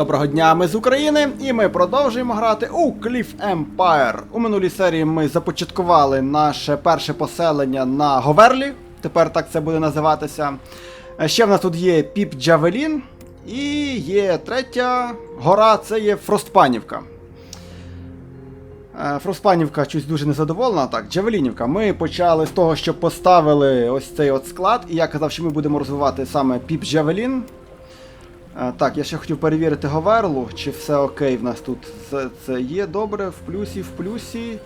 Доброго дня, ми з України, і ми продовжуємо грати у Cliff Empire. У минулій серії ми започаткували наше перше поселення на Говерлі. Тепер так це буде називатися. Е, Ще в нас тут є Піп Джавелін. І є третя гора, це є Фростпанівка. Е, Фроспанівка щось дуже незадоволена. Так, Джавелінівка. Ми почали з того, що поставили ось цей от склад, і я казав, що ми будемо розвивати саме Піп Джавелін. Е, Так, я ще хотів перевірити Говерлу, чи все окей в нас тут. Це, це є добре, в плюсі, в плюсі.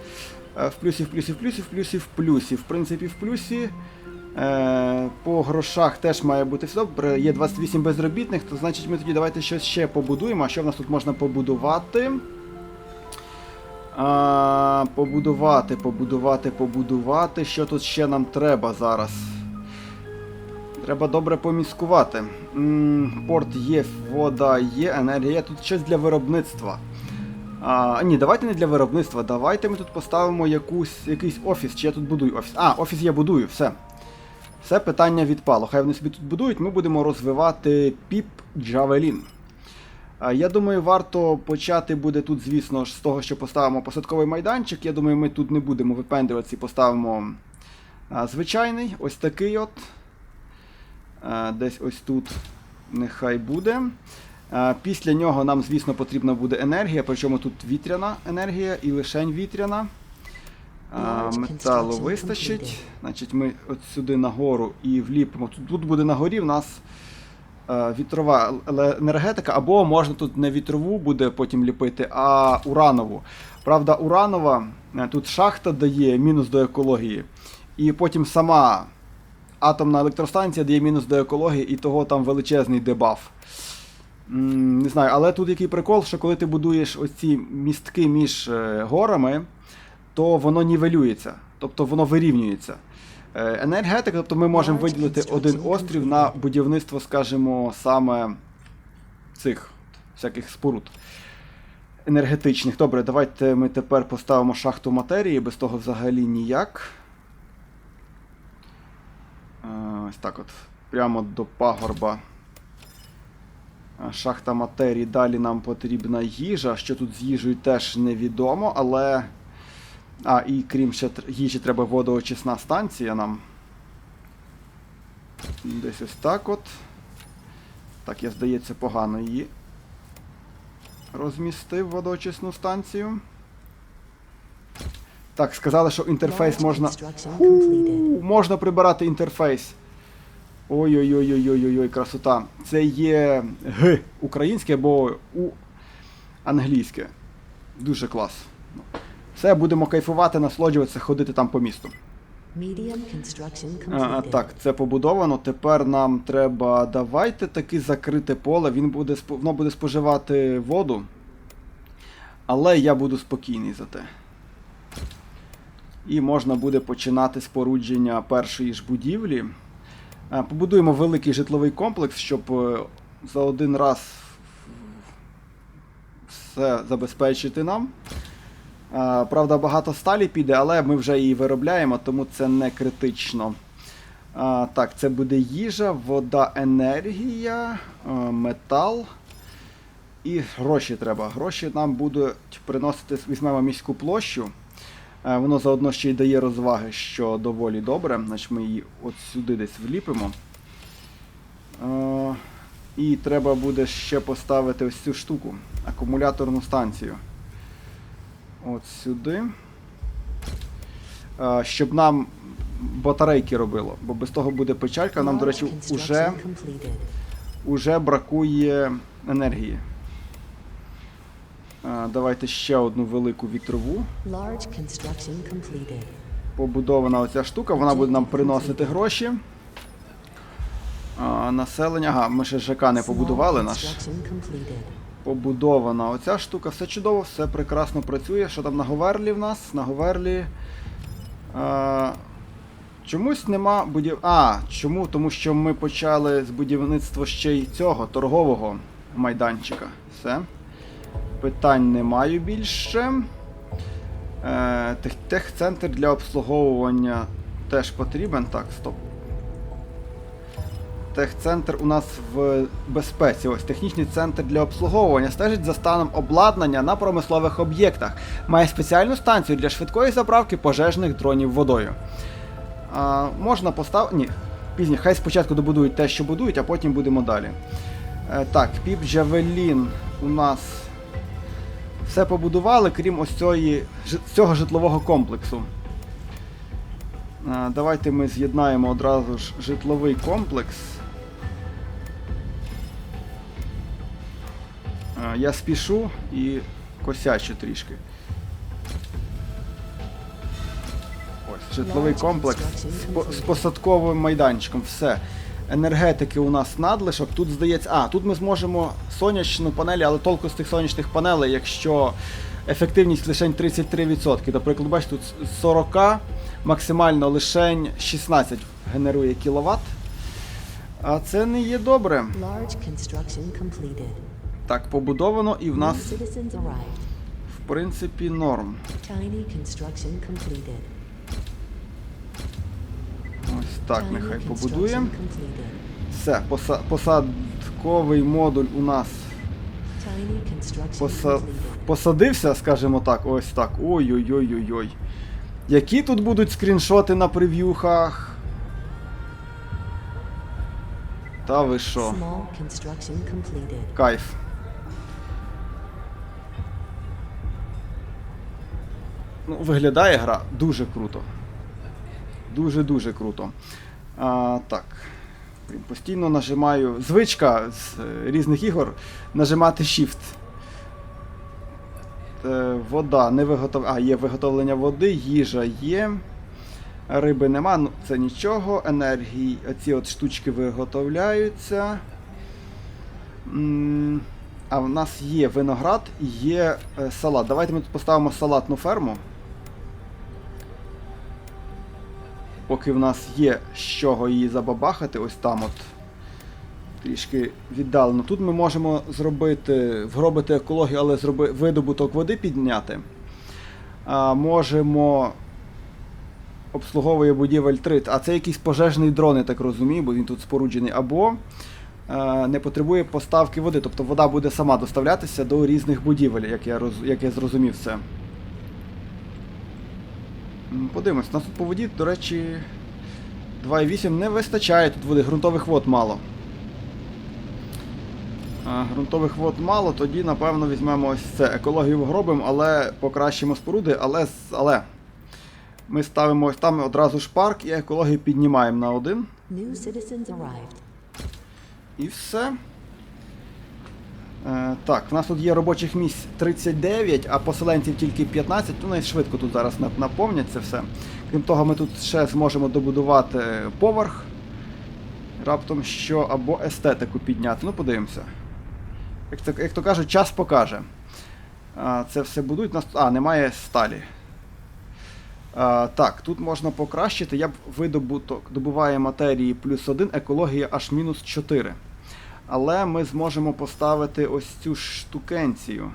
Е, В плюсі, в плюсі, в плюсі, в плюсі, в плюсі. В принципі, в плюсі. Е, по грошах теж має бути все добре. Є 28 безробітних, то значить ми тоді давайте щось ще побудуємо. А що в нас тут можна побудувати? А, побудувати, побудувати, побудувати. Що тут ще нам треба зараз? Треба добре поміскувати. Порт є, вода є, енергія. Тут щось для виробництва. А, ні, давайте не для виробництва. Давайте ми тут поставимо якусь, якийсь офіс. Чи я тут будую офіс? А, офіс я будую, все. Все питання відпало. Хай вони собі тут будують, ми будемо розвивати піп Джавелін. Я думаю, варто почати буде тут, звісно ж, з того, що поставимо посадковий майданчик. Я думаю, ми тут не будемо випендрюватися і поставимо а, звичайний, ось такий от. А, Десь ось тут нехай буде. Після нього нам, звісно, потрібна буде енергія, причому тут вітряна енергія і лишень вітряна. А, Металу вистачить. Значить, ми от сюди нагору і вліпимо. Тут, тут буде на горі в нас е, вітрова енергетика, або можна тут не вітрову буде потім ліпити, а уранову. Правда, уранова е, тут шахта дає мінус до екології, і потім сама атомна електростанція дає мінус до екології, і того там величезний дебаф. Не знаю, але тут який прикол, що коли ти будуєш оці містки між е, горами, то воно нівелюється, тобто воно вирівнюється. Е, Енергетика, тобто ми можемо виділити один острів на будівництво, скажімо, саме цих всяких споруд енергетичних. Добре, давайте ми тепер поставимо шахту матерії, без того взагалі ніяк. Е, Ось так от. Прямо до пагорба. Е, Шахта матерії. Далі нам потрібна їжа. Що тут з їжею теж невідомо, але. А, і крім ще їжі, треба водоочисна станція нам. Десь ось так от. Так, я здається, погано її розмістив водоочисну станцію. Так, сказали, що інтерфейс можна. Ху, можна прибирати інтерфейс. Ой-ой-ой-ой-ой-ой, красота. Це є Г українське або У англійське. Дуже клас. Все, будемо кайфувати, насолоджуватися, ходити там по місту. А, так, це побудовано. Тепер нам треба. Давайте таки закрите поле. Він буде воно буде споживати воду. Але я буду спокійний за те. І можна буде починати спорудження першої ж будівлі. Побудуємо великий житловий комплекс, щоб е, за один раз все забезпечити нам. Правда, багато сталі піде, але ми вже її виробляємо, тому це не критично. Так, це буде їжа, вода, енергія, метал. І гроші треба. Гроші нам будуть приносити, візьмемо міську площу. Е, Воно заодно ще й дає розваги, що доволі добре. Значить ми її от сюди десь вліпимо. Е, І треба буде ще поставити ось цю штуку, акумуляторну станцію. От сюди. Е, Щоб нам батарейки робило, бо без того буде печалька. Нам, до речі, уже, уже бракує енергії. Давайте ще одну велику вітрову. Побудована оця штука, вона буде нам приносити гроші. А, населення. Ага, ми ще ЖК не побудували наш. Побудована оця штука, все чудово, все прекрасно працює. Що там на Говерлі в нас? На Говерлі. А, чомусь нема будів. А, чому? Тому що ми почали з будівництва ще й цього торгового майданчика. Все. Питань не маю більше. Е, тех- Техцентр для обслуговування теж потрібен. Так, стоп. Техцентр у нас в безпеці. Ось технічний центр для обслуговування стежить за станом обладнання на промислових об'єктах. Має спеціальну станцію для швидкої заправки пожежних дронів водою. А, можна поставити. Ні, пізніше. Хай спочатку добудують те, що будують, а потім будемо далі. Е, так, піп Джавелін у нас все побудували, крім ось цієї, цього житлового комплексу. Е, Давайте ми з'єднаємо одразу ж житловий комплекс. Е, Я спішу і косячу трішки. Ось, житловий комплекс з посадковим майданчиком. Все. Енергетики у нас надлишок. Тут здається. А, тут ми зможемо сонячну панелі, але толку з тих сонячних панелей, якщо ефективність лише 33%. Наприклад, бачите, тут 40 максимально лише 16 генерує кіловат. А це не є добре. Так, побудовано і в нас, в принципі, норм. Так, нехай побудуємо. Все, поса- посадковий модуль у нас поса... посадився, скажімо так, ось так. Ой-ой-ой-ой-ой. Які тут будуть скріншоти на прев'юхах? Та ви що? Кайф. Ну, виглядає гра дуже круто. Дуже-дуже круто. А, так. Постійно нажимаю. Звичка з е, різних ігор нажимати Shift. Е, вода не виготов... А, є виготовлення води, їжа є. Риби нема, ну це нічого. Енергії, ці от штучки виготовляються. А в нас є виноград є е, салат. Давайте ми тут поставимо салатну ферму. Поки в нас є з чого її забабахати, ось там от. Трішки віддалено. Тут ми можемо зробити, вгробити екологію, але зроби, видобуток води підняти. А, можемо обслуговує будівель 3. А це якийсь пожежний дрон, я так розумію, бо він тут споруджений. Або е, не потребує поставки води. Тобто вода буде сама доставлятися до різних будівель, як я, роз, як я зрозумів це. Подивимось, у нас тут по воді, до речі, 2,8 не вистачає тут води, ґрунтових вод мало. А, ґрунтових вод мало, тоді, напевно, візьмемо ось це. Екологію вгробимо, але покращимо споруди, але. але. Ми ставимо ось там одразу ж парк і екологію піднімаємо на один. І все. Е, так, в нас тут є робочих місць 39, а поселенців тільки 15. Ну, навіть швидко тут зараз наповнять це все. Крім того, ми тут ще зможемо добудувати поверх. Раптом що або естетику підняти. Ну, подивимося. Як то, як то кажуть, час покаже. А, це все Нас... А, немає сталі. А, так, тут можна покращити. Я б видобуток добуває матерії плюс 1, екологія аж мінус 4. Але ми зможемо поставити ось цю штукенцію.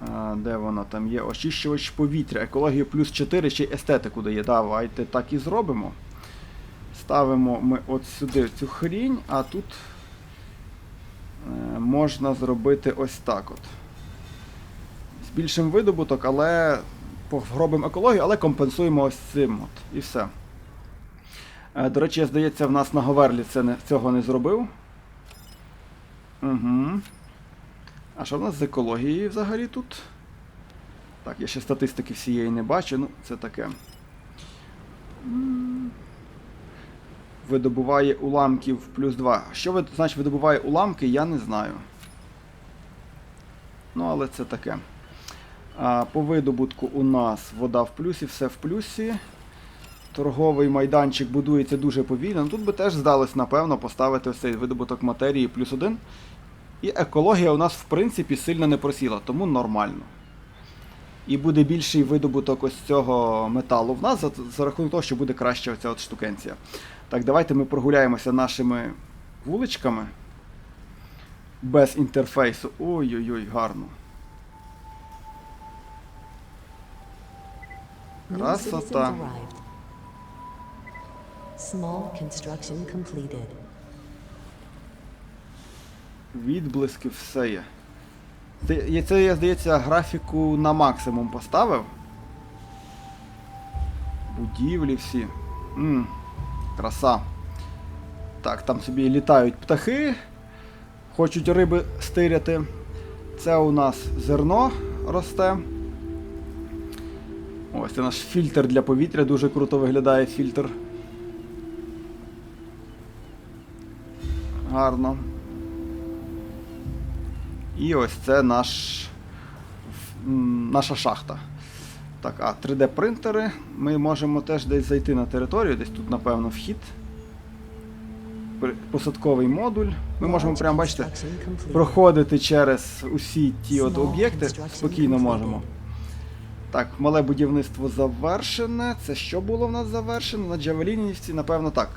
А, де вона там є? Очищувач повітря. Екологію плюс 4 ще естетику дає. Давайте так і зробимо. Ставимо ми от сюди цю хрінь, а тут е, можна зробити ось так от. Збільшимо видобуток, але робимо екологію, але компенсуємо ось цим. От, і все. Е, До речі, здається, в нас на Говерлі це не, цього не зробив. Угу. А що в нас з екологією взагалі тут? Так, я ще статистики всієї не бачу, ну, це таке. Видобуває уламків плюс 2. Що значить видобуває уламки, я не знаю. Ну, але це таке. А, по видобутку у нас вода в плюсі, все в плюсі. Торговий майданчик будується дуже повільно. Ну, Тут би теж здалось, напевно, поставити ось цей видобуток матерії плюс один. І екологія у нас, в принципі, сильно не просіла, тому нормально. І буде більший видобуток ось цього металу в нас за, за рахунок того, що буде краща оця от штукенція. Так, давайте ми прогуляємося нашими вуличками. Без інтерфейсу. Ой-ой-ой, гарно. Красота. Small construction completed. Відблиски, все є. Це, це я, здається, графіку на максимум поставив. Будівлі всі. Мм, краса. Так, там собі літають птахи. Хочуть риби стиряти. Це у нас зерно росте. Ось це наш фільтр для повітря, дуже круто виглядає фільтр. Гарно. І ось це наш, наша шахта. Так, а 3D принтери. Ми можемо теж десь зайти на територію, десь тут, напевно, вхід. Посадковий модуль. Ми можемо прямо, бачите, проходити через усі ті от об'єкти спокійно можемо. Так, мале будівництво завершене. Це що було в нас завершено? На Джавелінівці, напевно, так.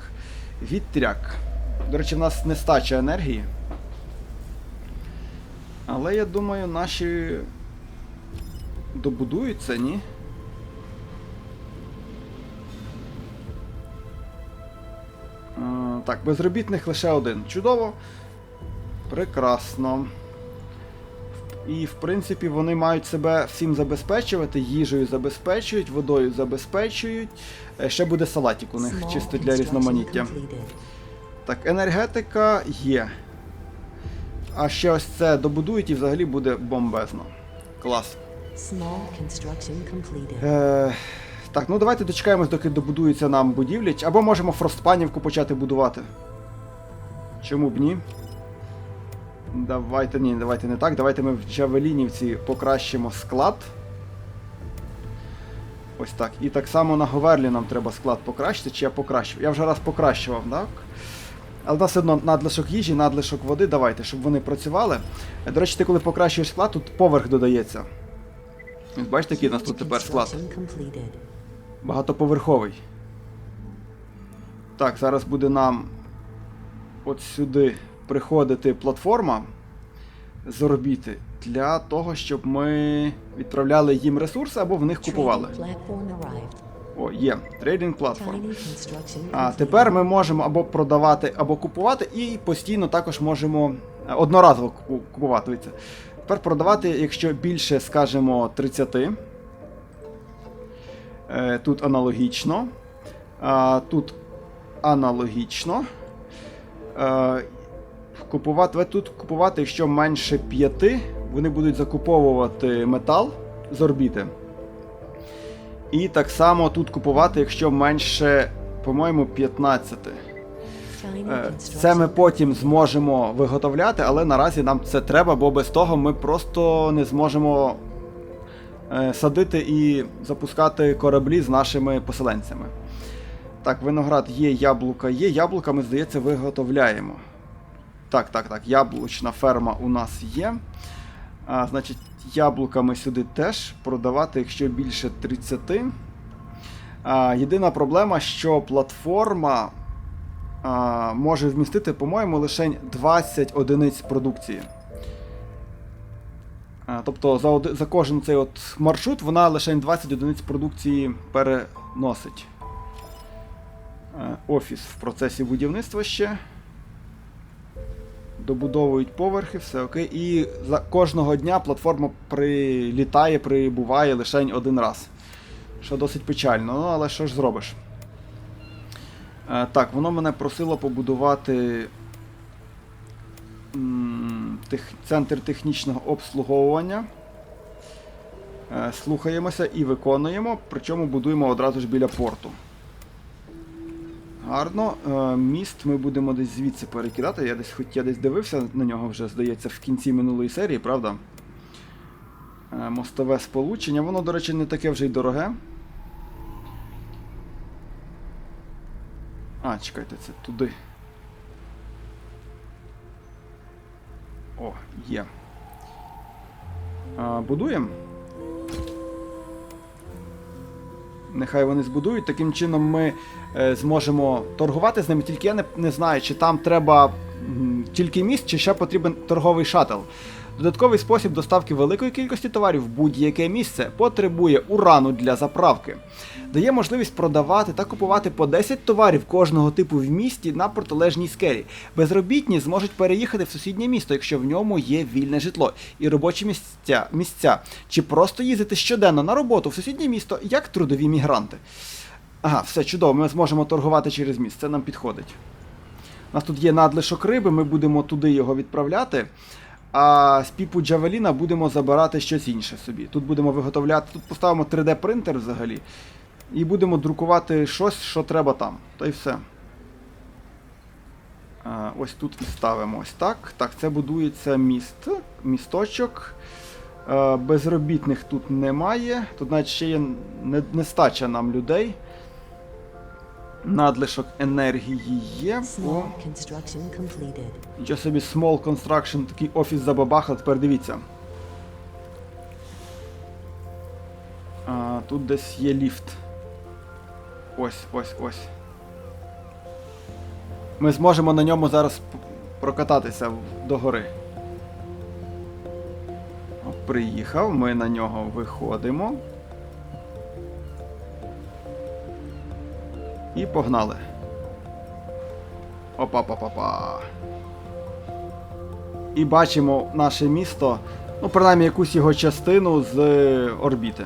Вітряк. До речі, в нас нестача енергії. Але я думаю, наші добудуються, ні? Так, безробітних лише один. Чудово. Прекрасно. І, в принципі, вони мають себе всім забезпечувати, їжею забезпечують, водою забезпечують. Е, Ще буде салатик у них, чисто для різноманіття. Так, енергетика є. А ще ось це добудують і взагалі буде бомбезно. Клас. Small construction completed. Е, так, ну давайте дочекаємось, доки добудується нам будівлі. Або можемо фростпанівку почати будувати. Чому б ні? Давайте ні, давайте не так. Давайте ми в Джавелінівці покращимо склад. Ось так. І так само на Говерлі нам треба склад покращити, чи я покращив. Я вже раз покращував, так? Але в нас все одно надлишок їжі, надлишок води, давайте, щоб вони працювали. До речі, ти коли покращуєш склад, тут поверх додається. Бачите, який у нас тут тепер склад? Багатоповерховий. Так, зараз буде нам от сюди приходити платформа з орбіти для того, щоб ми відправляли їм ресурси або в них купували. О, є. Трейдинг платформ. А тепер ми можемо або продавати, або купувати, і постійно також можемо е, одноразово купувати. Тепер продавати, якщо більше, скажімо, 30. Е, Тут аналогічно. Тут аналогічно. Е, Купувати, тут купувати, якщо менше 5, вони будуть закуповувати метал з орбіти. І так само тут купувати, якщо менше, по-моєму, 15. Е, Це ми потім зможемо виготовляти, але наразі нам це треба, бо без того ми просто не зможемо е, садити і запускати кораблі з нашими поселенцями. Так, виноград є, яблука є. Яблука, ми, здається, виготовляємо. Так, так, так, яблучна ферма у нас є. А, значить, яблука ми сюди теж продавати, якщо більше 30. А, єдина проблема, що платформа а, може вмістити, по-моєму, лише 20 одиниць продукції. А, тобто за, за кожен цей от маршрут вона лише 20 одиниць продукції переносить. Е, Офіс в процесі будівництва ще. Добудовують поверхи, все окей. І за кожного дня платформа прилітає, прибуває лише один раз. Що досить печально, ну але що ж зробиш? Е, так, воно мене просило побудувати м, тех, центр технічного обслуговування. Е, слухаємося і виконуємо, причому будуємо одразу ж біля порту. Гарно. Е, міст ми будемо десь звідси перекидати. Я десь, хоч я десь дивився на нього вже, здається, в кінці минулої серії, правда? Е, мостове сполучення. Воно, до речі, не таке вже й дороге. А, чекайте, це туди. О, є. А, будуємо. Нехай вони збудують. Таким чином ми е, зможемо торгувати з ними. Тільки я не, не знаю, чи там треба тільки міст, чи ще потрібен торговий шатл. Додатковий спосіб доставки великої кількості товарів в будь-яке місце потребує урану для заправки. Дає можливість продавати та купувати по 10 товарів кожного типу в місті на протилежній скелі. Безробітні зможуть переїхати в сусіднє місто, якщо в ньому є вільне житло і робочі місця, місця чи просто їздити щоденно на роботу в сусіднє місто як трудові мігранти. Ага, все чудово, ми зможемо торгувати через міст, це нам підходить. У нас тут є надлишок риби, ми будемо туди його відправляти. А з піпу Джавеліна будемо забирати щось інше собі. Тут будемо виготовляти, тут поставимо 3D принтер взагалі. І будемо друкувати щось, що треба там. Та й все. А, ось тут і ставимо ось так. Так, це будується міст, місточок. Безробітних тут немає. Тут навіть ще є нестача нам людей. Надлишок енергії є. О. Нічого собі Small Construction, такий офіс забабахав, тепер дивіться. А, тут десь є ліфт. Ось, ось, ось. Ми зможемо на ньому зараз прокататися в- до гори. О, Приїхав, ми на нього виходимо. Погнали. Опа-па-па-па. І бачимо наше місто, ну, принаймні якусь його частину з орбіти.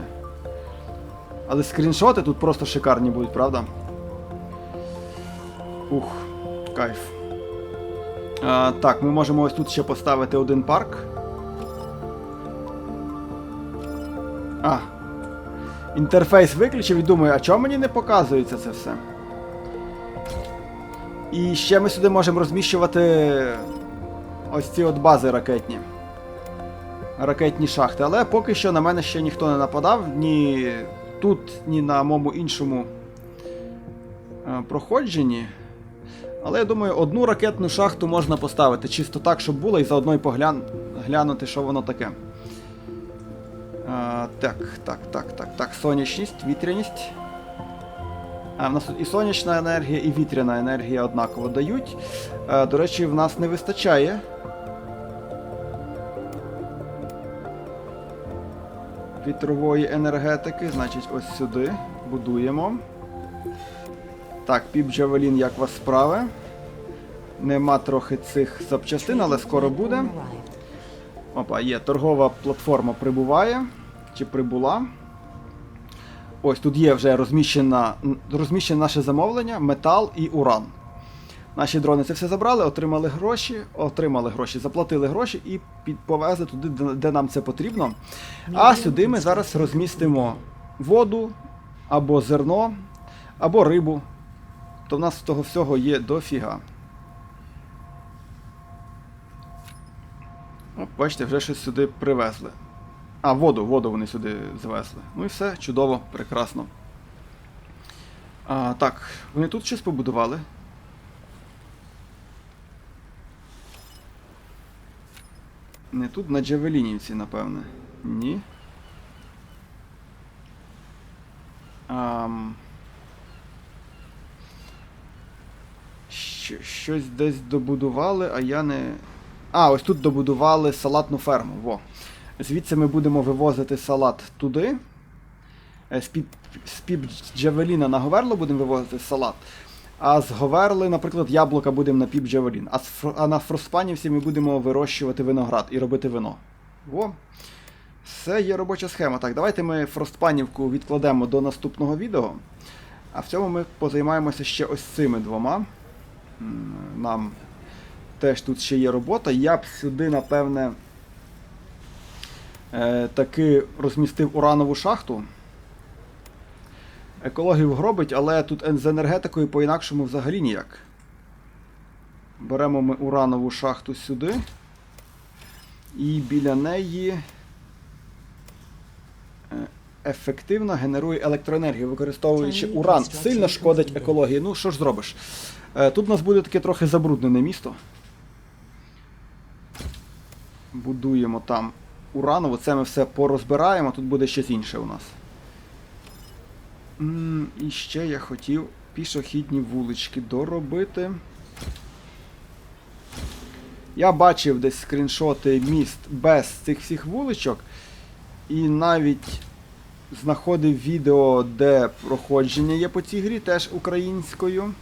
Але скріншоти тут просто шикарні будуть, правда? Ух, кайф. А, так, ми можемо ось тут ще поставити один парк. А. Інтерфейс виключив і думаю, а чому мені не показується це все? І ще ми сюди можемо розміщувати ось ці от бази ракетні. Ракетні шахти. Але поки що на мене ще ніхто не нападав, ні тут, ні на моєму іншому е, проходженні. Але я думаю, одну ракетну шахту можна поставити чисто так, щоб було, і заодно й поглянути, що воно таке. А, так, так, так, так, так. Сонячність, вітряність. В нас тут і сонячна енергія, і вітряна енергія однаково дають. Е, до речі, в нас не вистачає. Вітрової енергетики, значить, ось сюди будуємо. Так, піп Джавелін, як у вас справи? Нема трохи цих запчастин, але скоро буде. Опа, є торгова платформа прибуває. Чи прибула. Ось тут є вже розміщена, розміщене наше замовлення, метал і уран. Наші дрони це все забрали, отримали гроші, отримали гроші, заплатили гроші і повезли туди, де, де нам це потрібно. А сюди ми зараз розмістимо воду, або зерно, або рибу. То в нас того всього є дофіга. О, бачите, вже щось сюди привезли. А, воду, воду вони сюди звезли. Ну і все, чудово, прекрасно. А, так, вони тут щось побудували. Не тут на Джавелінівці, напевне. Ні. Ам... Що, щось десь добудували, а я не. А, ось тут добудували салатну ферму. Во. Звідси ми будемо вивозити салат туди. Е, З піп, Джавеліна на Говерло будемо вивозити салат. А з Говерли, наприклад, яблука будемо на піп Джавелін. А, а на Фроспанівці ми будемо вирощувати виноград і робити вино. Во. Все є робоча схема. Так, давайте ми Фростпанівку відкладемо до наступного відео. А в цьому ми позаймаємося ще ось цими двома. Нам теж тут ще є робота. Я б сюди, напевне, таки розмістив уранову шахту. Екологів гробить, але тут з енергетикою по-інакшому взагалі ніяк. Беремо ми уранову шахту сюди. І біля неї е, ефективно генерує електроенергію, використовуючи уран. Сильно шкодить екології. Ну, що ж зробиш? Е, Тут у нас буде таке трохи забруднене місто. Будуємо там уранову. Це ми все порозбираємо, тут буде щось інше у нас. І ще я хотів пішохідні вулички доробити. Я бачив десь скріншоти міст без цих всіх вуличок, і навіть знаходив відео, де проходження є по цій грі, теж українською.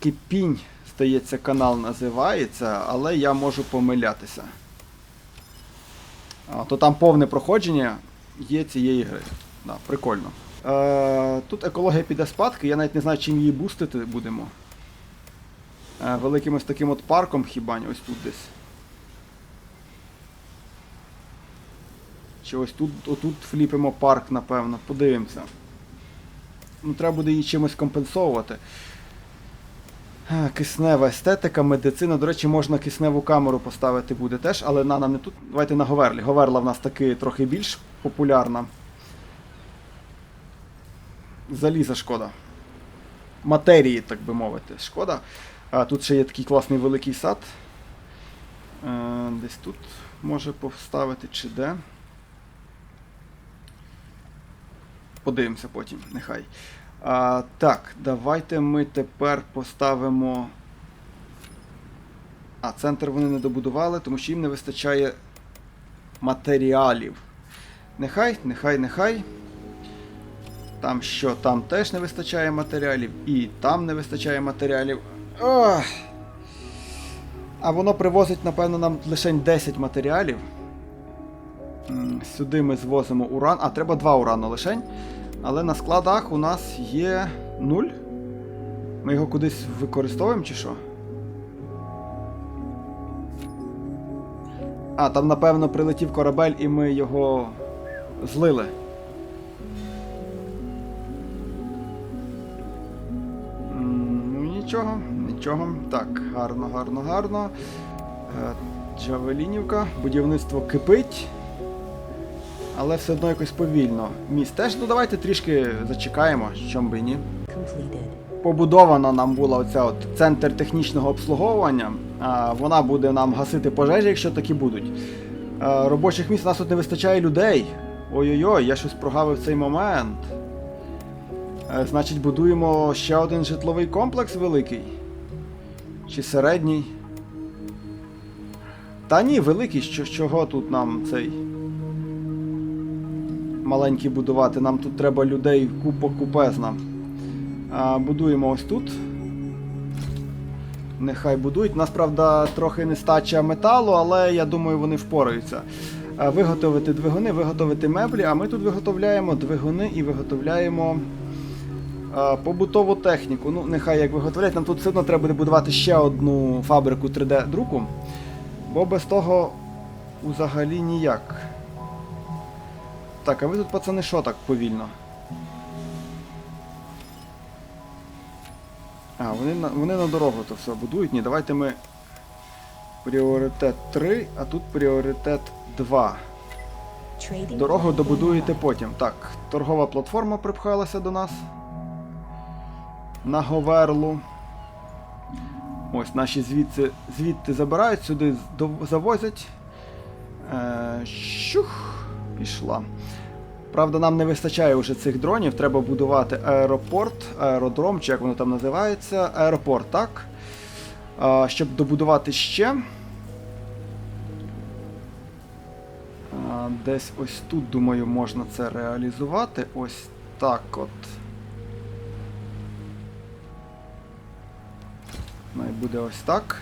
Кипінь, здається, канал називається, але я можу помилятися. А, то там повне проходження є цієї гри. Да, прикольно. Е, тут екологія піде спадки, я навіть не знаю, чим її бустити будемо. Е, великим ось таким от парком хіба ось тут десь. Чи ось тут, отут фліпимо парк, напевно, подивимося. Ну, треба буде її чимось компенсовувати. Киснева естетика, медицина. До речі, можна кисневу камеру поставити буде теж, але на нам не тут. Давайте на Говерлі. Говерла в нас таки трохи більш популярна. Заліза шкода. Матерії, так би мовити, шкода. А, тут ще є такий класний великий сад. Е, десь тут може поставити чи де. Подивимося потім, нехай. А, так, давайте ми тепер поставимо. А, центр вони не добудували, тому що їм не вистачає матеріалів. Нехай, нехай, нехай. Там що, там теж не вистачає матеріалів, і там не вистачає матеріалів. Ох! А воно привозить, напевно, нам лише 10 матеріалів. Сюди ми звозимо уран. А, треба два урану лишень. Але на складах у нас є 0. Ми його кудись використовуємо чи що? А, там, напевно, прилетів корабель і ми його злили. Ну нічого, нічого. Так, гарно, гарно, гарно. Е, Джавелінівка, будівництво кипить. Але все одно якось повільно. Міст теж, ну давайте трішки зачекаємо, чом би ні. Побудована нам була оця от центр технічного обслуговування. А, вона буде нам гасити пожежі, якщо такі будуть. А, робочих місць у нас тут не вистачає людей. Ой-ой-ой, я щось прогавив цей момент. Е, значить, будуємо ще один житловий комплекс великий. Чи середній. Та ні, великий, що, чого тут нам цей. Маленький будувати. Нам тут треба людей купа купезна. Будуємо ось тут. Нехай будують. Нас, правда, трохи нестача металу, але я думаю, вони впораються. Виготовити двигуни, виготовити меблі, а ми тут виготовляємо двигуни і виготовляємо побутову техніку. Ну, нехай як виготовляють, нам тут все одно треба буде будувати ще одну фабрику 3D-друку, бо без того взагалі ніяк. Так, а ви тут, пацани, що так повільно? А, вони на, вони на дорогу то все будують. Ні, давайте ми. Пріоритет 3, а тут пріоритет 2. Дорогу добудуєте потім. Так, торгова платформа припхалася до нас. На Говерлу. Ось наші звідси, звідти забирають, сюди завозять. Е, щух, пішла. Правда, нам не вистачає вже цих дронів, треба будувати аеропорт, аеродром, чи як воно там називається. Аеропорт, так. А, щоб добудувати ще. А, десь ось тут, думаю, можна це реалізувати. Ось так от. Най буде ось так.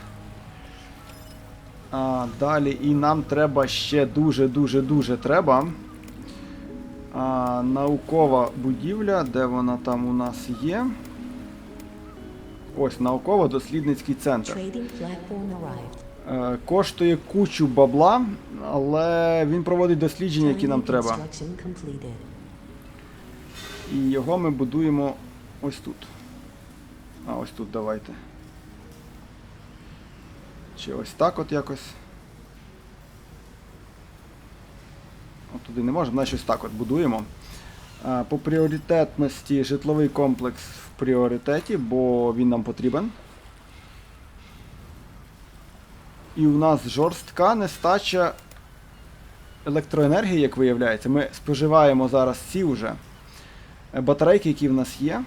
А, далі і нам треба ще дуже-дуже-дуже треба. А, наукова будівля, де вона там у нас є. Ось науково-дослідницький центр. Е, коштує кучу бабла, але він проводить дослідження, які нам треба. І його ми будуємо ось тут. А, ось тут давайте. Чи ось так от якось. От туди не можемо, значить так от будуємо. По пріоритетності житловий комплекс в пріоритеті, бо він нам потрібен. І у нас жорстка нестача електроенергії, як виявляється. Ми споживаємо зараз ці вже батарейки, які в нас є.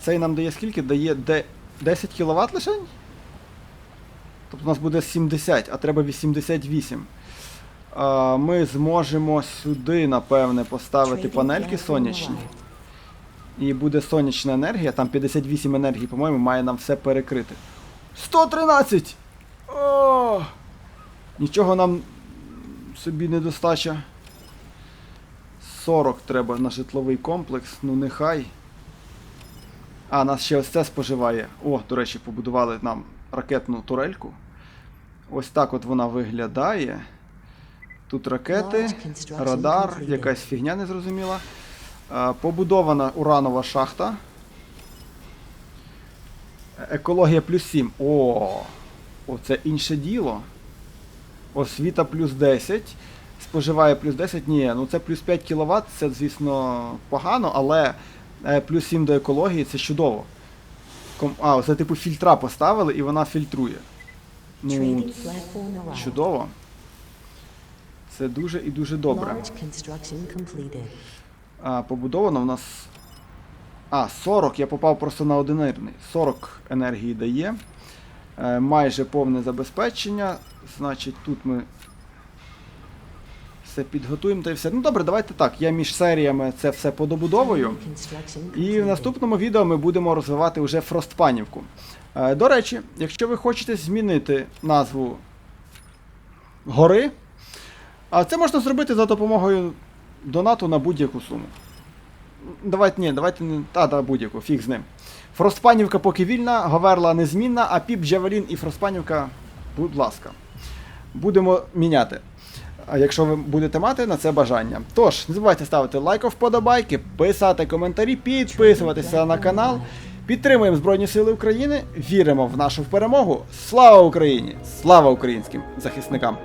Цей нам дає скільки? Дає 10 кВт лише? Тобто у нас буде 70, а треба 88. А, ми зможемо сюди, напевне, поставити панельки сонячні. І буде сонячна енергія, там 58 енергії, по-моєму, має нам все перекрити. 113! О! Нічого нам собі не достача. 40 треба на житловий комплекс, ну нехай. А, нас ще ось це споживає. О, до речі, побудували нам ракетну турельку. Ось так от вона виглядає. Тут ракети, радар, якась фігня незрозуміла. Е, Побудована уранова шахта. Екологія плюс 7. О, оце інше діло. Освіта плюс 10. Споживає плюс 10. Ні, ну це плюс 5 кВт, це, звісно, погано, але е, плюс 7 до екології це чудово. Ком- А, це типу фільтра поставили і вона фільтрує. Ну, чудово. Це дуже і дуже добре. А, побудовано в нас. А, 40, я попав просто на одинарний. 40 енергії дає. Е, майже повне забезпечення. Значить, тут ми все підготуємо та і все. Ну добре, давайте так. Я між серіями це все подобудовую. І в наступному відео ми будемо розвивати вже Фростпанівку. Е, До речі, якщо ви хочете змінити назву гори, а це можна зробити за допомогою донату на будь-яку суму. Давайте ні, давайте не та, та будь-яку, фіг з ним. Фростпанівка поки вільна, Говерла незмінна, а Піп, Джавелін і Фростпанівка, будь ласка. Будемо міняти. Якщо ви будете мати на це бажання. Тож, не забувайте ставити лайк, вподобайки, писати коментарі, підписуватися на канал. Підтримуємо Збройні Сили України, віримо в нашу перемогу. Слава Україні! Слава українським захисникам!